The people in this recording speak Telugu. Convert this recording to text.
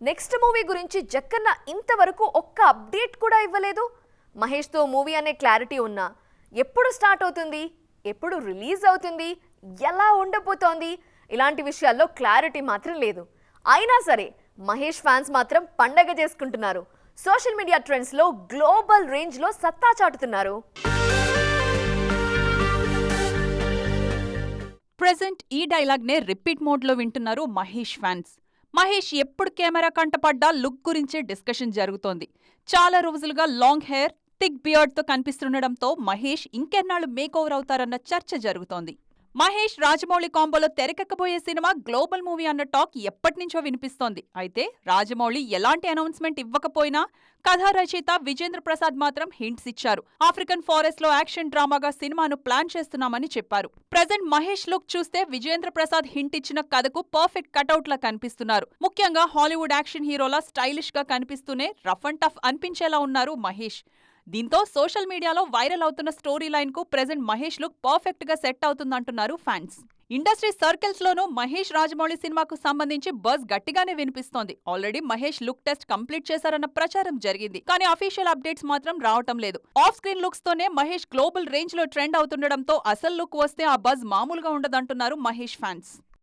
నెక్స్ట్ మూవీ గురించి జక్కన్న ఇంతవరకు ఒక్క అప్డేట్ కూడా ఇవ్వలేదు. మహేష్తో మూవీ అనే క్లారిటీ ఉన్నా ఎప్పుడు స్టార్ట్ అవుతుంది? ఎప్పుడు రిలీజ్ అవుతుంది? ఎలా ఉండబోతోంది? ఇలాంటి విషయాల్లో క్లారిటీ మాత్రం లేదు. అయినా సరే మహేష్ ఫ్యాన్స్ మాత్రం పండగ చేసుకుంటున్నారు. సోషల్ మీడియా ట్రెండ్స్లో గ్లోబల్ రేంజ్లో సత్తా చాటుతున్నారు. ప్రెజెంట్ ఈ డైలాగ్ నే రిపీట్ మోడ్లో వింటున్నారు మహేష్ ఫ్యాన్స్. మహేష్ ఎప్పుడు కెమెరా కంటపడ్డా లుక్ గురించే డిస్కషన్ జరుగుతోంది. చాలా రోజులుగా లాంగ్ హెయిర్ థిక్ బియర్డ్తో కనిపిస్తుండడంతో మహేష్ ఇంకెన్నాళ్ళు మేక్ ఓవర్ అవుతారన్న చర్చ జరుగుతోంది. మహేష్ రాజమౌళి కాంబోలో తెరకెక్కబోయే సినిమా గ్లోబల్ మూవీ అన్న టాక్ ఎప్పటినుంచో వినిపిస్తోంది. అయితే రాజమౌళి ఎలాంటి అనౌన్స్మెంట్ ఇవ్వకపోయినా కథా రచయిత విజేంద్ర ప్రసాద్ మాత్రం హింట్స్ ఇచ్చారు. ఆఫ్రికన్ ఫారెస్ట్లో యాక్షన్ డ్రామాగా సినిమాను ప్లాన్ చేస్తున్నామని చెప్పారు. ప్రజెంట్ మహేష్ లుక్ చూస్తే విజేంద్ర ప్రసాద్ హింట్ ఇచ్చిన కథకు పర్ఫెక్ట్ కటౌట్ లా కనిపిస్తున్నారు. ముఖ్యంగా హాలీవుడ్ యాక్షన్ హీరోలా స్టైలిష్గా కనిపిస్తూనే రఫ్ అండ్ టఫ్ అనిపించేలా ఉన్నారు మహేష్. దీంతో సోషల్ మీడియాలో వైరల్ అవుతున్న స్టోరీ లైన్కు ప్రెజెంట్ మహేష్ లుక్ పర్ఫెక్ట్గా సెట్ అవుతుందంటున్నారు ఫ్యాన్స్. ఇండస్ట్రీ సర్కిల్స్ లోనూ మహేష్ రాజమౌళి సినిమాకు సంబంధించి బజ్ గట్టిగానే వినిపిస్తోంది. Already Mahesh look test complete చేశారన్న ప్రచారం జరిగింది. కానీ అఫీషియల్ అప్డేట్స్ మాత్రం రావటం లేదు. ఆఫ్ స్క్రీన్ లుక్స్ తోనే మహేష్ గ్లోబల్ రేంజ్లో ట్రెండ్ అవుతుండడంతో అసలు లుక్ వస్తే ఆ బజ్ మామూలుగా ఉండదంటున్నారు మహేష్ ఫ్యాన్స్.